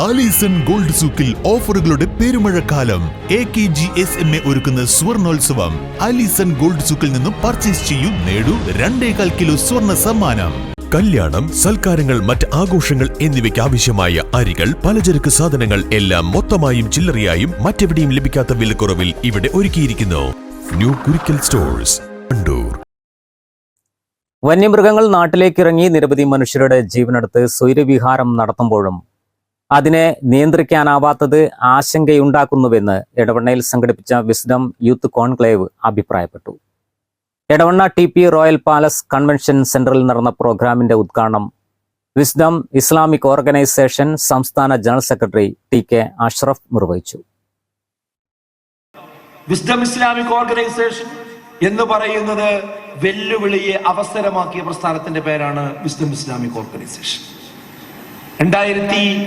Alison gold സൂക്കിൽ ഓഫറുകളുടെ പെരുമഴക്കാലം. A K G S M A ഒരുക്കുന്ന സ്വർണോത്സവം. ആലീസൺ ഗോൾഡ് സൂക്കിൽ നിന്നും പർച്ചേസ് ചെയ്യൂ നേടൂ രണ്ടേകാൽ കിലോ സ്വർണ സമ്മാനം. കല്യാണം സൽക്കാരങ്ങൾ മറ്റ് ആഘോഷങ്ങൾ എന്നിവയ്ക്ക് ആവശ്യമായ അരികൾ പലചരക്ക് സാധനങ്ങൾ എല്ലാം മൊത്തമായും ചില്ലറയായും മറ്റെവിടെയും ലഭിക്കാത്ത വിലക്കുറവിൽ ഇവിടെ ഒരുക്കിയിരിക്കുന്നു. ന്യൂ കുരിക്കൽ സ്റ്റോഴ്സ് കണ്ടൂർ വന്യമൃഗങ്ങൾ നാട്ടിലേക്കിറങ്ങി നിരവധി മനുഷ്യരുടെ ജീവനെടുത്ത് സ്വൈരവിഹാരം നടത്തുമ്പോഴും അതിനെ നിയന്ത്രിക്കാനാവാത്തത് ആശങ്കയുണ്ടാക്കുന്നുവെന്ന് എടവണ്ണയിൽ സംഘടിപ്പിച്ച വിസ്ഡം യൂത്ത് കോൺക്ലേവ് അഭിപ്രായപ്പെട്ടു. Edavanna T P royal palace convention സെന്ററിൽ നടന്ന പ്രോഗ്രാമിന്റെ ഉദ്ഘാടനം വിസ്ഡം ഇസ്ലാമിക് ഓർഗനൈസേഷൻ സംസ്ഥാന general secretary T K Ashraf നിർവഹിച്ചു. വിസ്ഡം ഇസ്ലാമിക് ഓർഗനൈസേഷൻ എന്ന് പറയുന്നത് വെല്ലുവിളിയെ അവസരമാക്കിയ പ്രസ്ഥാനത്തിന്റെ പേരാണ് വിസ്ഡം ഇസ്ലാമിക് ഓർഗനൈസേഷൻ. രണ്ടായിരത്തി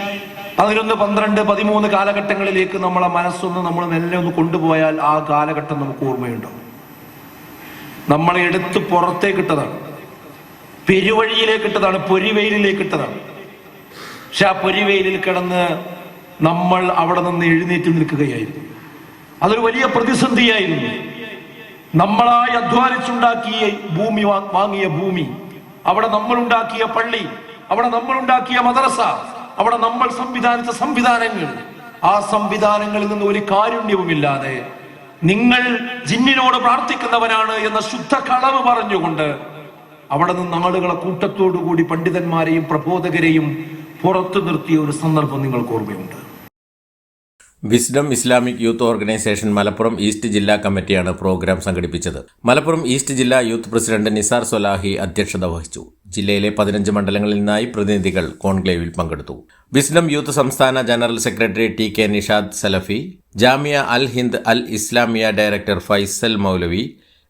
പതിനൊന്ന് പന്ത്രണ്ട് പതിമൂന്ന് കാലഘട്ടങ്ങളിലേക്ക് നമ്മളെ മനസ്സൊന്ന് നമ്മൾ മെല്ലെ ഒന്ന് കൊണ്ടുപോയാൽ ആ കാലഘട്ടം നമുക്ക് ഓർമ്മയുണ്ടോ. നമ്മളെ എടുത്ത് പുറത്തേക്ക് ഇട്ടതാണ്. പെരുവഴിയിലേക്ക് ഇട്ടതാണ് ഇട്ടതാണ്. പക്ഷെ ആ പൊരിവെയിലിൽ കിടന്ന് നമ്മൾ അവിടെ നിന്ന് എഴുന്നേറ്റ് നിൽക്കുകയായിരുന്നു. അതൊരു വലിയ പ്രതിസന്ധിയായിരുന്നു. നമ്മളായി അധ്വാനിച്ചുണ്ടാക്കിയ ഭൂമി വാങ്ങിയ ഭൂമി അവിടെ നമ്മൾ ഉണ്ടാക്കിയ പള്ളി അവിടെ നമ്മൾ ഉണ്ടാക്കിയ മദ്രസ അവിടെ നമ്മൾ സംവിധാനിച്ച സംവിധാനങ്ങൾ. ആ സംവിധാനങ്ങളിൽ നിന്ന് ഒരു കാരുണ്യവുമില്ലാതെ നിങ്ങൾ ജിന്നിനോട് പ്രാർത്ഥിക്കുന്നവനാണ് എന്ന ശുദ്ധ കളവ് പറഞ്ഞുകൊണ്ട് അവിടെ നിന്ന് ആളുകളെ കൂട്ടത്തോടുകൂടി പണ്ഡിതന്മാരെയും പ്രബോധകരെയും പുറത്തു നിർത്തിയ ഒരു സന്ദർഭം നിങ്ങൾക്ക് ഓർമ്മയുണ്ട്. Wisdom Islamic youth organisation Malappuram east ജില്ലാ കമ്മിറ്റിയാണ് പ്രോഗ്രാം സംഘടിപ്പിച്ചത്. മലപ്പുറം ഈസ്റ്റ് ജില്ലാ യൂത്ത് പ്രസിഡന്റ് നിസാർ സൊലാഹി അധ്യക്ഷത വഹിച്ചു. ജില്ലയിലെ പതിനഞ്ച് മണ്ഡലങ്ങളിൽ നിന്നായി പ്രതിനിധികൾ കോൺക്ലേവിൽ പങ്കെടുത്തു. വിസ്ഡം യൂത്ത് സംസ്ഥാന general secretary T K Nishad Salafi Jamia Al Hind Al Islamiya director Faisal Moulavi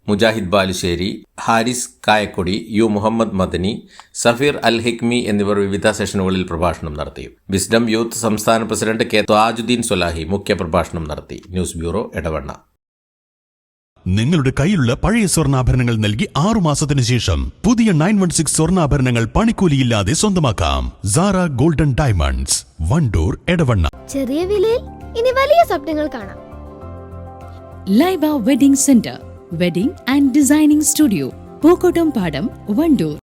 Mujahid Balussery Haris Kayakkodi U Muhammad Madani Safeer Al Hikmi എന്നിവർ വിവിധ സെഷനുകളിൽ പ്രഭാഷണം നടത്തി. വിസ്ഡം യൂത്ത് സംസ്ഥാന പ്രസിഡന്റ് കെ താജുദ്ദീൻ സൊലാഹി മുഖ്യ പ്രഭാഷണം നടത്തി. News bureau Edavanna. നിങ്ങളുടെ കയ്യിലുള്ള പഴയ സ്വർണാഭരണങ്ങൾ നൽകി ആറു മാസത്തിന് ശേഷം പുതിയ നയൻ വൺ സിക്സ് സ്വർണാഭരണങ്ങൾ പണിക്കൂലിയില്ലാതെ സ്വന്തമാക്കാം. Sara golden diamonds Wandoor Edavanna. ചെറിയ വിലയിൽ ഇനി വലിയ സ്വപ്നങ്ങൾ കാണാം. Laiba wedding centre wedding and designing studio Pookkottum Padam Wandoor